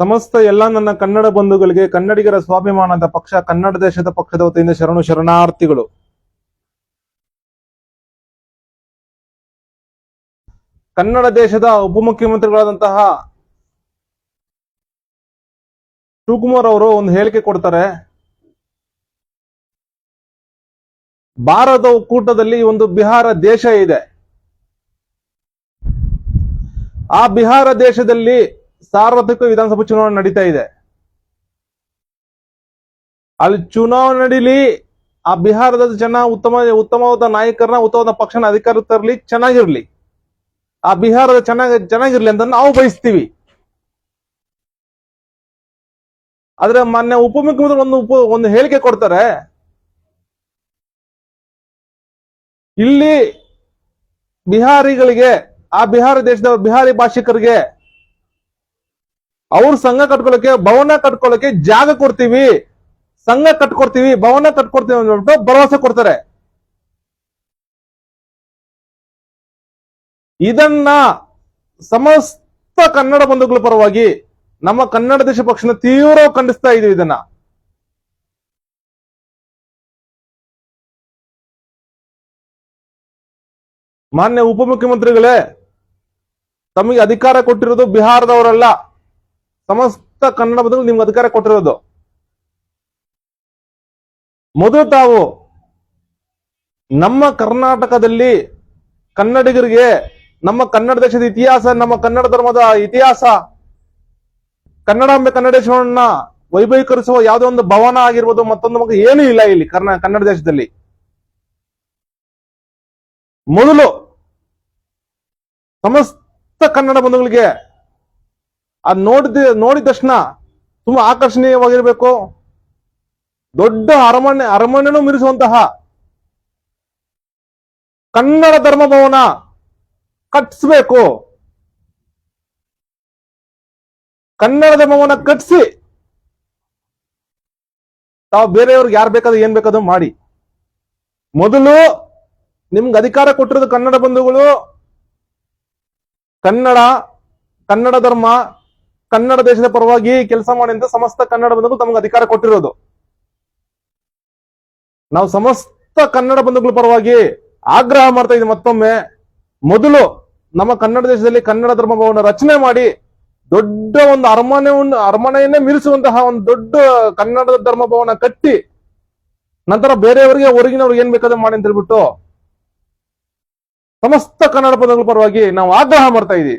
ಸಮಸ್ತ ಎಲ್ಲ ನನ್ನ ಕನ್ನಡ ಬಂಧುಗಳಿಗೆ, ಕನ್ನಡಿಗರ ಸ್ವಾಭಿಮಾನದ ಪಕ್ಷ, ಕನ್ನಡ ದೇಶದ ಪಕ್ಷದ ವತಿಯಿಂದ ಶರಣು ಶರಣಾರ್ಥಿಗಳು. ಕನ್ನಡ ದೇಶದ ಉಪಮುಖ್ಯಮಂತ್ರಿಗಳಾದಂತಹ ಶಿವಕುಮಾರ್ ಅವರು ಒಂದು ಹೇಳಿಕೆ ಕೊಡ್ತಾರೆ. ಭಾರತ ಒಕ್ಕೂಟದಲ್ಲಿ ಒಂದು ಬಿಹಾರ ದೇಶ ಇದೆ. ಆ ಬಿಹಾರ ದೇಶದಲ್ಲಿ ಸಾರ್ವತ್ರಿಕ ವಿಧಾನಸಭಾ ಚುನಾವಣೆ ನಡೀತಾ ಇದೆ. ಅಲ್ಲಿ ಚುನಾವಣೆ ನಡೀಲಿ, ಆ ಬಿಹಾರದ ಜನ ಉತ್ತಮ, ಉತ್ತಮವಾದ ನಾಯಕರನ್ನ, ಉತ್ತಮವಾದ ಪಕ್ಷನ ಅಧಿಕಾರ ತರಲಿ, ಚೆನ್ನಾಗಿರ್ಲಿ. ಆ ಬಿಹಾರದ ಚೆನ್ನಾಗಿ ಚೆನ್ನಾಗಿರ್ಲಿ ಅಂತ ನಾವು ಬಯಸ್ತೀವಿ. ಆದ್ರೆ ಮೊನ್ನೆ ಉಪಮುಖ್ಯಮಂತ್ರಿ ಒಂದು ಉಪ, ಒಂದು ಹೇಳಿಕೆ ಕೊಡ್ತಾರೆ. ಇಲ್ಲಿ ಬಿಹಾರಿಗಳಿಗೆ, ಆ ಬಿಹಾರ ದೇಶದ ಬಿಹಾರಿ ಭಾಷಿಕರಿಗೆ ಅವ್ರ ಸಂಘ ಕಟ್ಕೊಳಕ್ಕೆ, ಭವನ ಕಟ್ಕೊಳಕ್ಕೆ ಜಾಗ ಕೊಡ್ತೀವಿ. ಸಂಘ ಕಟ್ಕೊಡ್ತೀವಿ, ಭವನ ಕಟ್ಕೊಡ್ತೀವಿ ಅಂದ್ಬಿಟ್ಟು ಭರವಸೆ ಕೊಡ್ತಾರೆ. ಇದನ್ನ ಸಮಸ್ತ ಕನ್ನಡ ಬಂಧುಗಳ ಪರವಾಗಿ ನಮ್ಮ ಕನ್ನಡ ದೇಶ ಪಕ್ಷನ ತೀವ್ರ ಖಂಡಿಸ್ತಾ ಇದೀವಿ ಇದನ್ನ. ಮಾನ್ಯ ಉಪಮುಖ್ಯಮಂತ್ರಿಗಳೇ, ತಮಗೆ ಅಧಿಕಾರ ಕೊಟ್ಟಿರೋದು ಬಿಹಾರದವರಲ್ಲ. ಸಮಸ್ತ ಕನ್ನಡ ಬದಲು ನಿಮ್ಗೆ ಅಧಿಕಾರ ಕೊಟ್ಟಿರೋದು. ಮೊದಲು ತಾವು ನಮ್ಮ ಕರ್ನಾಟಕದಲ್ಲಿ ಕನ್ನಡಿಗರಿಗೆ ನಮ್ಮ ಕನ್ನಡ ದೇಶದ ಇತಿಹಾಸ, ನಮ್ಮ ಕನ್ನಡ ಧರ್ಮದ ಇತಿಹಾಸ ಕನ್ನಡಾಂಬೆ ಕನ್ನಡೇಶ್ವರನ್ನ ವೈಭವೀಕರಿಸುವ ಯಾವುದೋ ಒಂದು ಭವನ ಆಗಿರ್ಬೋದು, ಮತ್ತೊಂದು ಮಗ ಏನೂ ಇಲ್ಲ ಇಲ್ಲಿ ಕರ್ನಾ, ಕನ್ನಡ ದೇಶದಲ್ಲಿ. ಮೊದಲು ಸಮಸ್ತ ಕನ್ನಡ ಬಂಧುಗಳಿಗೆ ಅದ್ ನೋಡಿದ ನೋಡಿದ ತಕ್ಷಣ ತುಂಬಾ ಆಕರ್ಷಣೀಯವಾಗಿರ್ಬೇಕು. ದೊಡ್ಡ ಅರಮನೆ, ಅರಮನೆನೂ ಮೀರಿಸುವಂತಹ ಕನ್ನಡ ಧರ್ಮ ಭವನ ಕಟ್ಟಿಸ್ಬೇಕು ಕನ್ನಡ ಧರ್ಮವನ್ನ ಕಟ್ಟಿಸಿ ತಾವು ಬೇರೆಯವ್ರಿಗೆ ಯಾರು ಬೇಕಾದ್ರೂ ಏನ್ ಬೇಕಾದ್ರೂ ಮಾಡಿ. ಮೊದಲು ನಿಮ್ಗೆ ಅಧಿಕಾರ ಕೊಟ್ಟಿರೋದು ಕನ್ನಡ ಬಂಧುಗಳು. ಕನ್ನಡ ಕನ್ನಡ ಧರ್ಮ ಕನ್ನಡ ದೇಶದ ಪರವಾಗಿ ಕೆಲಸ ಮಾಡಿ ಅಂತ ಸಮಸ್ತ ಕನ್ನಡ ಬಂಧುಗಳು ತಮಗೆ ಅಧಿಕಾರ ಕೊಟ್ಟಿರೋದು. ನಾವು ಸಮಸ್ತ ಕನ್ನಡ ಬಂಧುಗಳ ಪರವಾಗಿ ಆಗ್ರಹ ಮಾಡ್ತಾ ಇದ್ದೀವಿ ಮತ್ತೊಮ್ಮೆ. ಮೊದಲು ನಮ್ಮ ಕನ್ನಡ ದೇಶದಲ್ಲಿ ಕನ್ನಡ ಧರ್ಮ ಭವನ ರಚನೆ ಮಾಡಿ ದೊಡ್ಡ ಒಂದು ಅರಮನೆಯನ್ನು ಅರಮನೆಯನ್ನೇ ಮೀರಿಸುವಂತಹ ಒಂದು ದೊಡ್ಡ ಕನ್ನಡ ಧರ್ಮ ಭವನ ಕಟ್ಟಿ ನಂತರ ಬೇರೆಯವರಿಗೆ ಹೊರಗಿನವ್ರಿಗೆ ಏನ್ ಬೇಕಾದ್ರೆ ಮಾಡಿ ಅಂತ ಹೇಳ್ಬಿಟ್ಟು ಸಮಸ್ತ ಕನ್ನಡ ಪದಗಳ ಪರವಾಗಿ ನಾವು ಆಗ್ರಹ ಮಾಡ್ತಾ ಇದೀವಿ